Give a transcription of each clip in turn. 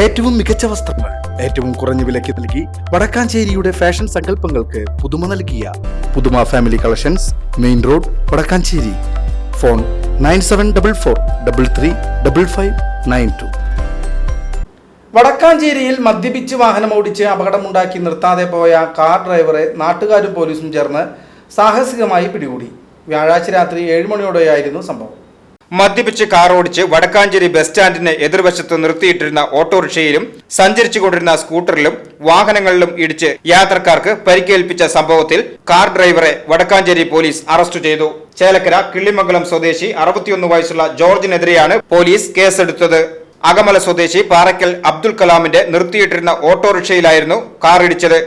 ഏറ്റവും മികച്ച വസ്ത്രങ്ങൾ ഏറ്റവും കുറഞ്ഞ വിലയ്ക്ക് നൽകി വടക്കാഞ്ചേരിയുടെ ഫാഷൻ സങ്കല്പങ്ങൾക്ക് പുതുമ നൽകിയ Puthuma family collections main road Vadakkanchery. Phone nine seven double four double three double five nine two. വടക്കാഞ്ചേരിയിൽ മദ്യപിച്ച് വാഹനം ഓടിച്ച് അപകടമുണ്ടാക്കി നിർത്താതെ പോയ കാർ ഡ്രൈവറെ നാട്ടുകാരും പോലീസും ചേർന്ന് സാഹസികമായി പിടികൂടി. വ്യാഴാഴ്ച രാത്രി ഏഴ് മണിയോടെയായിരുന്നു സംഭവം. മദ്യപിച്ച് കാറോടിച്ച് വടക്കാഞ്ചേരി ബസ് സ്റ്റാൻഡിന് എതിർവശത്ത് നിർത്തിയിട്ടിരുന്ന ഓട്ടോറിക്ഷയിലും സഞ്ചരിച്ചുകൊണ്ടിരുന്ന സ്കൂട്ടറിലും വാഹനങ്ങളിലും ഇടിച്ച് യാത്രക്കാർക്ക് പരിക്കേൽപ്പിച്ച സംഭവത്തിൽ കാർ ഡ്രൈവറെ വടക്കാഞ്ചേരി പോലീസ് അറസ്റ്റ് ചെയ്തു. ചേലക്കര കിള്ളിമംഗലം സ്വദേശി അറുപത്തിയൊന്ന് വയസ്സുള്ള ജോർജിനെതിരെയാണ് പോലീസ് കേസെടുത്തത്. അകമല സ്വദേശി പാറയ്ക്കൽ അബ്ദുൽ കലാമിന്റെ നിർത്തിയിട്ടിരുന്ന ഓട്ടോറിക്ഷയിലായിരുന്നു കാർ ഇടിച്ചത്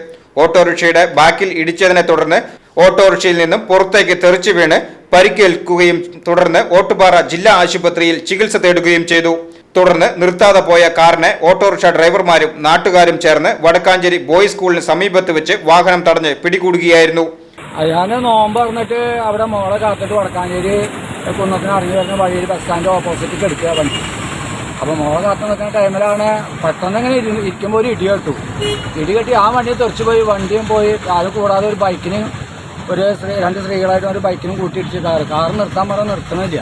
ഓട്ടോറിക്ഷയുടെ ബാക്കിൽ ഇടിച്ചതിനെ തുടർന്ന് ഓട്ടോറിക്ഷയിൽ നിന്നും പുറത്തേക്ക് തെറിച്ചു വീണ് പരിക്കേൽക്കുകയും തുടർന്ന് ഓട്ടുപാറ ജില്ലാ ആശുപത്രിയിൽ ചികിത്സ തേടുകയും ചെയ്തു. തുടർന്ന് നിർത്താതെ പോയ കാറിനെ ഓട്ടോറിക്ഷ ഡ്രൈവർമാരും നാട്ടുകാരും ചേർന്ന് വടക്കാഞ്ചേരി ബോയ്സ് സ്കൂളിന് സമീപത്ത് വെച്ച് വാഹനം തടഞ്ഞ് പിടികൂടുകയായിരുന്നു. ഞാൻ നോമ്പ് പറഞ്ഞിട്ട് അവിടെ മോളെ കാത്തിട്ട് വടക്കാഞ്ചേരി കുന്നത്തിന് ഇറങ്ങി വരുന്ന വഴിയിൽ ബസ് സ്റ്റാൻഡ് ഓപ്പോസിറ്റ് എടുക്കുക വണ്ടി അപ്പോൾ മോളെ കാത്തു നിൽക്കുന്ന ടൈമിലാണ് പെട്ടെന്ന് ഇങ്ങനെ ഇരി ഇരിക്കുമ്പോൾ ഒരു ഇടി കെട്ടു. ഇടി കെട്ടി ആ വണ്ടി തെറിച്ച് പോയി വണ്ടിയും പോയി. അത് കൂടാതെ ഒരു ബൈക്കിന് ഒരു സ്ത്രീ രണ്ട് സ്ത്രീകളായിട്ട് ഒരു ബൈക്കിനും കൂട്ടിയിടിച്ച് കാറ് നിർത്താൻ പറഞ്ഞാൽ നിർത്തണില്ല.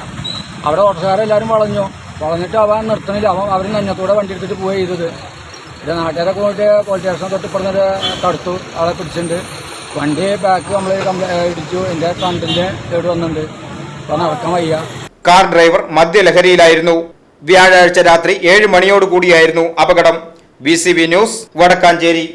അവിടെ ഓട്ടോക്കാരെല്ലാവരും വളഞ്ഞു. വളഞ്ഞിട്ട് അവൻ നിർത്തണില്ല. അവൻ അവർ നെഞ്ഞത്തൂടെ വണ്ടി എടുത്തിട്ട് പോവുക ചെയ്തത്. പിന്നെ നാട്ടുകാരൊക്കെ പോയിട്ട് പോലീസ് സ്റ്റേഷൻ തൊട്ട് ഇപ്പുറത്ത് തടുത്തു അവളെ പിടിച്ചിട്ടുണ്ട്. വണ്ടി ബാക്ക് നമ്മൾ ഇടിച്ചു. എന്റെ ഫ്രണ്ടിന്റെ കേട് വന്നിട്ടുണ്ട്. അപ്പോൾ നടക്കാൻ വയ്യ. കാർ ഡ്രൈവർ മദ്യലഹരിയിലായിരുന്നു വ്യാഴാഴ്ച രാത്രി ഏഴ് മണിയോടുകൂടിയായിരുന്നു അപകടം. B news Vadakkanchery.